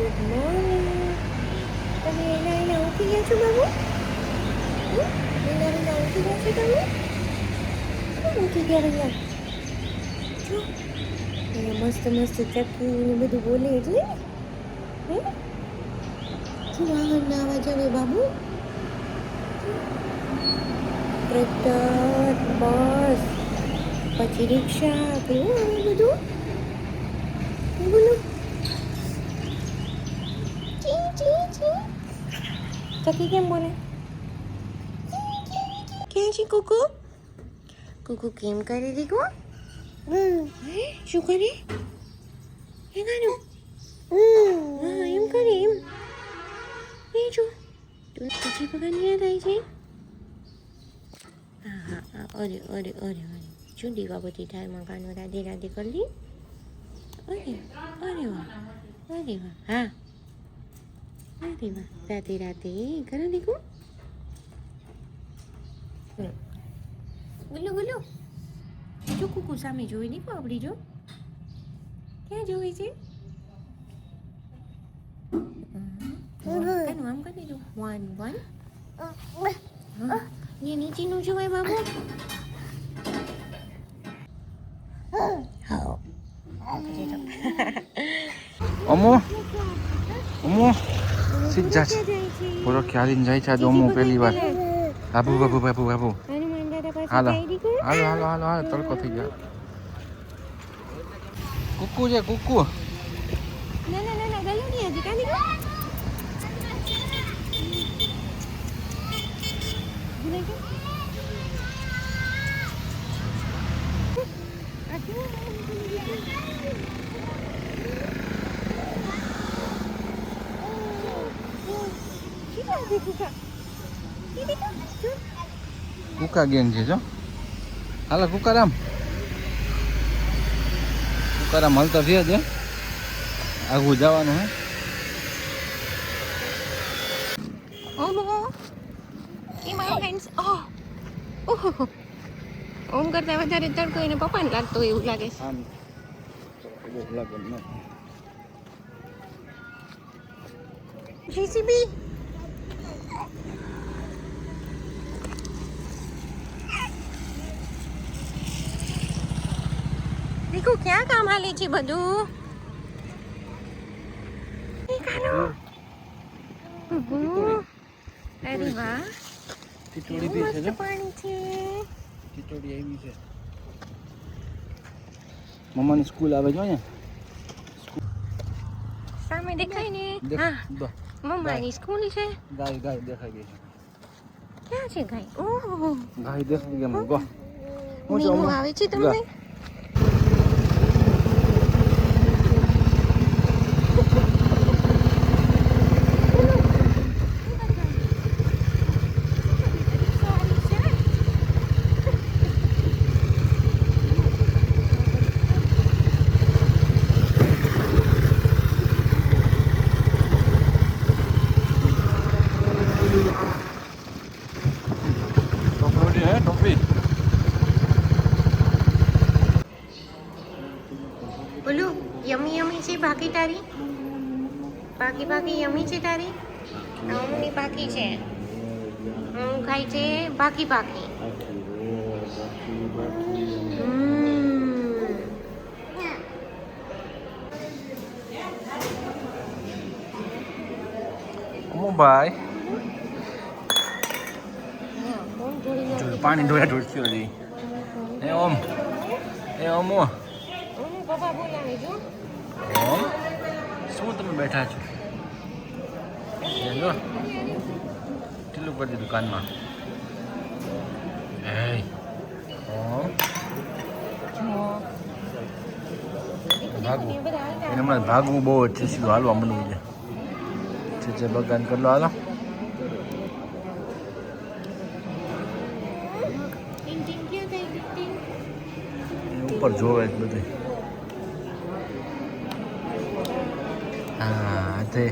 Good morning તમે એના એના ઉઠી ગયા છો બાબુ? એના એના ઉઠી ગયા છો તમે કેમ ઉઠી ગયા રહ્યા જો એને મસ્ત મસ્ત ચક્કી ને બધું બોલે એટલે હે શું વાહનના અવાજ આવે બાબુ ટ્રેક્ટર બસ પછી રિક્ષા કેવું આવે બધું બોલો ચકી કેમ બોલે ક્યાં છે કુકુ કુકુ કેમ કરી દીકુ શું કરે એ ગાનું હા એમ કરે એમ એ જો તું પછી પગન યાદ આવી છે હા હા હા અરે અરે અરે અરે શું દીવા બધી મકાન કાનો રાધે રાધે કરી અરે અરે વાહ અરે વાહ હા અરે વાહ રાધે રાધે કરો દીકુ ગુલ્લુ ગુલ્લુ. જો કુકુ સામે જોઈ દીકુ આપણી જો? ક્યાં જોઈ છે? કાનું આમ કરી દીધું. વન વન ને નીચેનું જોવાય બાબુ? હા અમો અમો. સીધા છે. પૂરો ખ્યાલીને જાય છે આજે અમો પહેલી વાર. બાબુ બાબુ બાબુ બાબુ. હનુમાન દાદા પાસે હાલો. જઈ દીકુ હાલો હાલો હાલો હાલો. તડકો થઈ ગયો. કુકુ છે, કુકુ. ના ના ના ના ગયું નહીં હજી કાં દીકુ ભૂલાઈ ગયું? આ કેવું? શી વાત છે, કુકા? ગેંગ છે જો. હાલો કુકારામ. કુકારામ હલતા થયા છે. આગું જવાનું હે. ઓમ કરતા વધારે તડકો એને પપ્પાને લાગતો એવું લાગે છે. જીસીબી. દીકુ ક્યાં કામ હાલે છે બધું? એ કાનું. ઉહુ. અરે વાહ. ટીટોડી બી છે મસ્ત પાણી છે. ટીટોડી આવી છે. મમ્માની સ્કૂલ આવે જો ને સામે દેખાય ને? હા. મમ્માની સ્કૂલ છે ગાય ગાય દેખાઈ ગઈ છે ક્યાં છે ગાય ઓહો ગાય દેખાઈ ગઈ મને ગો હું છે આવે છે તમને ગા. ટોપી હે ટોપી બોલું યમી યમી છે બાકી તારી? બાકી બાકી યમી છે તારી? ઊંની બાકી છે. ઊં ખાય છે બાકી બાકી. હમ. અમુ ભાઈ. હા, ફોન જોડી જો નાખી. પાણી ઢોળ્યા ઢોળતી હતી એ ઓમ. એ ઓમો ઓનું પપ્પા બોલાવે જો ઓમ શું તમે બેઠા છો? જો. દુકાનમાં કરી દીધું કાનમાં? એ. ઓમ ભાગવું. એને હમણાં ભાગવું બહુ જ છે સીધું હાલવા મળવું છે. છે છે બગાન કરલો હાલો. ઉપર જોવે જ બધું. રાધે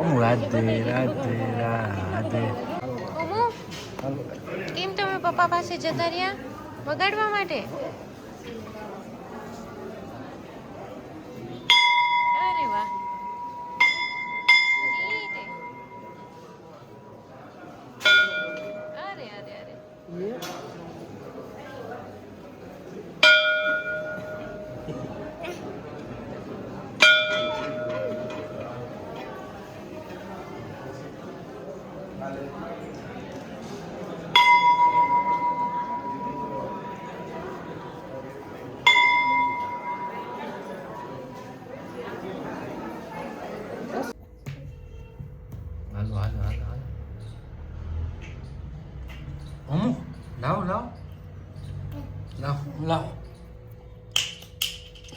અમુ રાધે રાધે રાધે. ઓમો કેમ તમે પપ્પા પાસે જતા રહ્યા? વગાડવા માટે?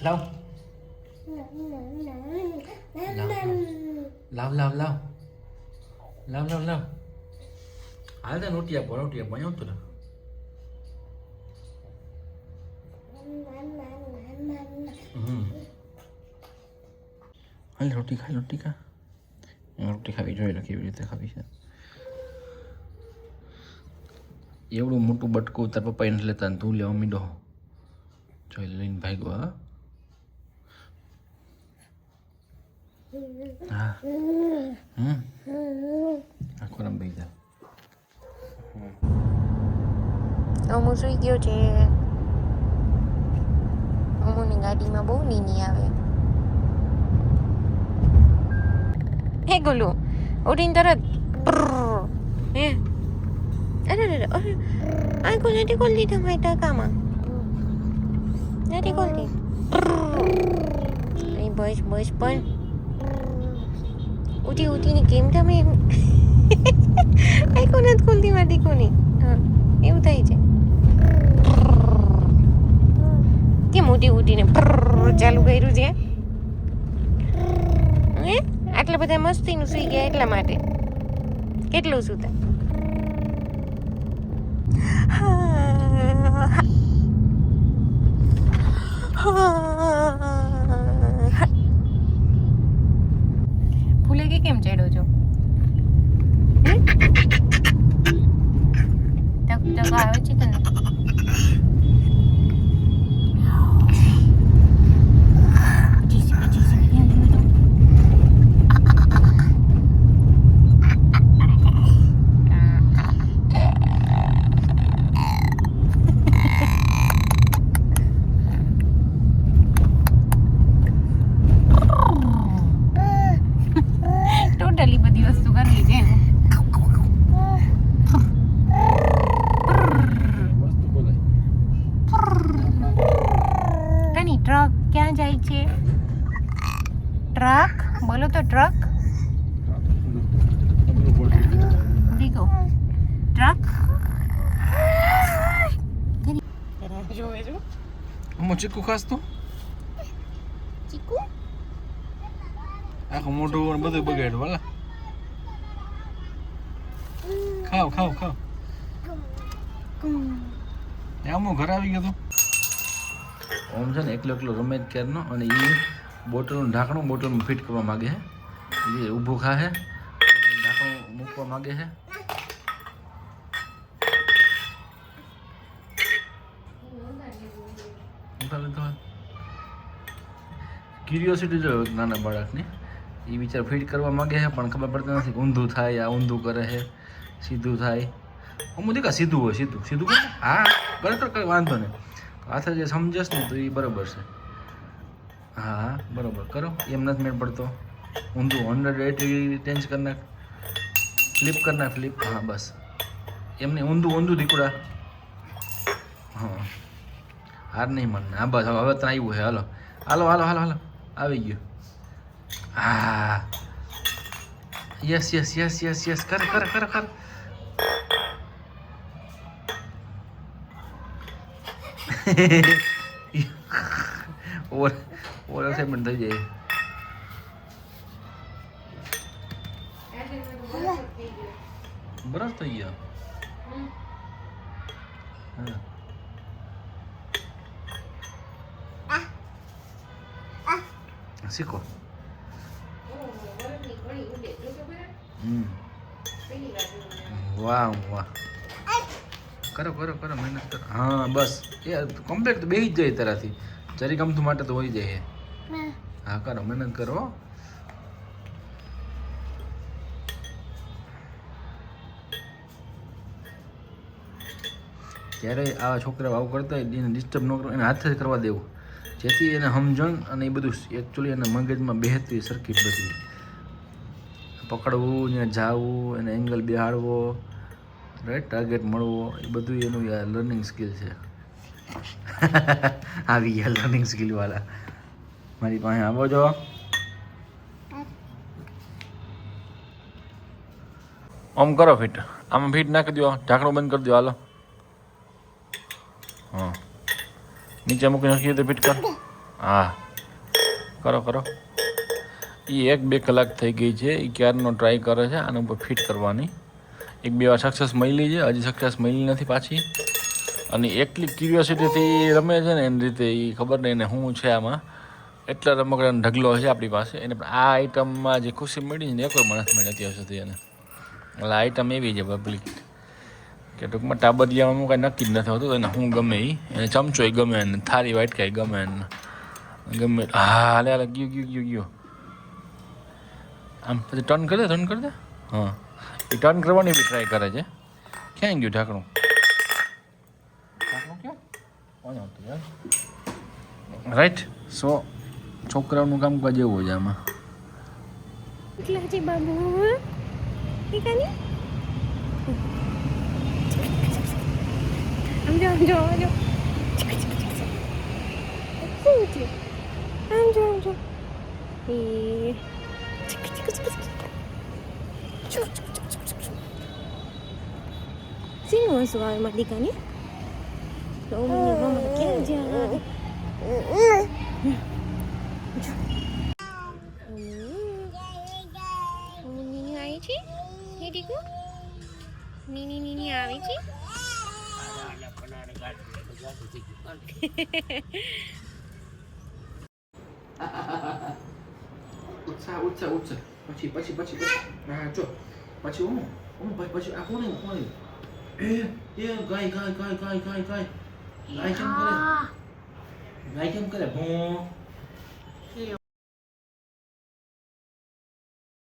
લાવ લાવ લાવ લાવ લાવ લાવ લાવ હાલ તો રોટી પર રોટી ભણ્યો તો ને હમ હાલ રોટી ખા રોટી ખા રોટી ખાવી જોઈએ લો કેવી રીતે ખાવી છે એવડું મોટું બટકું તાર પપ્પા એને લેતા તું લેવા મીડો જોઈ લઈને ભાગ્યો હા હા. હમ. આખો રમ ભાઈ જા અમુ સુઈ ગયો છે. અમુની ગાડીમાં બહુ નીની આવે. હે ગોલું ઉઠીને તરત. હે? અરે અરે અરે આંખો નથી ખોલતી તમારી ટાંકામાં. નથી ખોલતી. બસ બસ પણ ઉઠી ઉઠીને કેમ તમે એમ આઈકો નથી ખોલતી મારી કોની હા એવું થાય છે કેમ ઉઠી ઉઠીને ચાલુ કર્યું છે હે આટલા બધા મસ્તીનું સુઈ ગયા એટલા માટે કેટલું સુતા ફૂલે કે કેમ ચડ્યો છો હે? ટક ટક આવે છે તને જીસી જીસી ક્યાં ગયો તો? ટોટલી બધી વસ્તુ કરવી છે એને. વસ્તુ બોલાય કની ટ્રક ક્યાં જાય છે ટ્રક બોલો તો ટ્રક. દીકો. ટ્રક. જોવે અમો ચીકુ ખાસ તો? ચીકુ? આખું મોઢું ને બધું બગાડ્યું વાલા. ખાવ ખાવ ખાવ. એ હું ઘર આવી ગયો તો? ઓમ છે ને એકલો એકલો રમે જ ક્યારનો અને એ બોટલનું ઢાંકણું બોટલમાં ફિટ કરવા માગે છે એ ઊભું ખા છે ઢાંકણું મૂકવા માગે છે ક્યુરિયોસિટી જો નાના બાળકની. એ વિચાર ફિટ કરવા માગે છે પણ ખબર પડતી નથી ઊંધું થાય, આ ઊંધું કરે છે સીધું થાય. અમુક દેખા સીધું હોય, સીધું. સીધું હા બરાબર કંઈ વાંધો નહીં. હાથે જે સમજસ ને તો એ બરાબર છે. હા બરાબર. કરો. એમ નથી મેળ પડતો. ઊંધું હંડ્રેડ એટી ચેન્જ કરી નાખ. ફ્લિપ કરી નાખ ફ્લિપ હા, બસ. એમને ઊંધું ઊંધું દીકુડા. હા. હાર નહીં મને. હા, બસ. હવે હવે તો આવ્યું છે. હાલો. હાલો હાલો હાલો હાલો. આવી ગયું. હા yes yes yes yes yes કર કર કર કર. ઓવર ઓવર એક્સાઇટમેન્ટ થઈ જાય બરફ થઈ ગયા શીખો વાહ વાહ કરો કરો કરો મહેનત કરો હા બસ એ કમ્પ્લીટ તો બે જ જાય તારાથી જરી ગમતું માટે તો હોઈ જાય હા, કરો, મહેનત કરો. ત્યારે આવા છોકરાઓ આવું કરતા હોય, એને ડિસ્ટર્બ ન કરો, એને હાથે જ કરવા દેવું. જેથી એને સમજણ અને એ બધું એકચ્યુઅલી એના મગજમાં બેહતી સરખી બધી. પકડવું ને જાવું, એને એંગલ બિહાડવો રાઈટ ટાર્ગેટ મળવો, એ બધું એનું લર્નિંગ સ્કિલ છે. આવી ગયા લર્નિંગ સ્કિલવાળા મારી પાસે આવો જો. આમ કરો ફિટ. આમાં ફિટ નાખી દો ઢાંકણું બંધ કરી દો હાલો. હા. નીચે મૂકી નાખી તો ફિટ કર. હા. કરો કરો. એ એક બે કલાક થઈ ગઈ છે. એ ક્યારનો ટ્રાય કરે છે, આના ઉપર ફિટ કરવાની. એક બે વાર સક્સેસ મળી છે. હજી સક્સેસ મળી નથી પાછી. અને એટલી ક્યુરિયોસિટીથી રમે છે ને, એની રીતે એ ખબર નહીં એને શું છે આમાં. એટલા રમકડાનો ઢગલો છે આપણી પાસે. એને પણ આ આઈટમમાં જે ખુશી મળી છે ને એ કોઈ માણસ મળી અત્યાર સુધી એને. એટલે આઈટમ એવી છે પબ્લિક કે ટૂંકમાં ટાબરિયામાં કાંઈ નક્કી જ નથી હોતું એને હું ગમે એ એને ચમચો એ ગમે એને થાળી વાટકાય ગમે એને ગમે હા હાલે હાલે ગયું ગયું ગયું ગયું. આમ પછી ટર્ન કરી દે ટર્ન કરી દે. હા. એ ટર્ન કરવાની બી ટ્રાય કરે છે. ક્યાં ગયું ઢાંકણું? ઢાંકણું ક્યાં? રાઈટ સો છોકરાઓનું કામ કાજ એવું છે આમાં કેટલા છે બાબુ ઠીકાની આમ જો આમ જો આમ જો શું છે આમ જો આમ જો એ શેનું હસવું આવે મારી દીકાની તો મમ્મી મમ્મી ક્યાં જાય નીની આવી છે દીકુ નીની નીની આવી છે? ઉત્સાહ ઉત્સાહ ઉત્સાહ પછી પછી પછી હા જો. પછી હું હું ભાઈ પછી. આ કોને કોને? એ એ ગાય ગાય ગાય ગાય ગાય ગાય. ગાય કેમ કરે? ગાય કેમ કરે? ભો.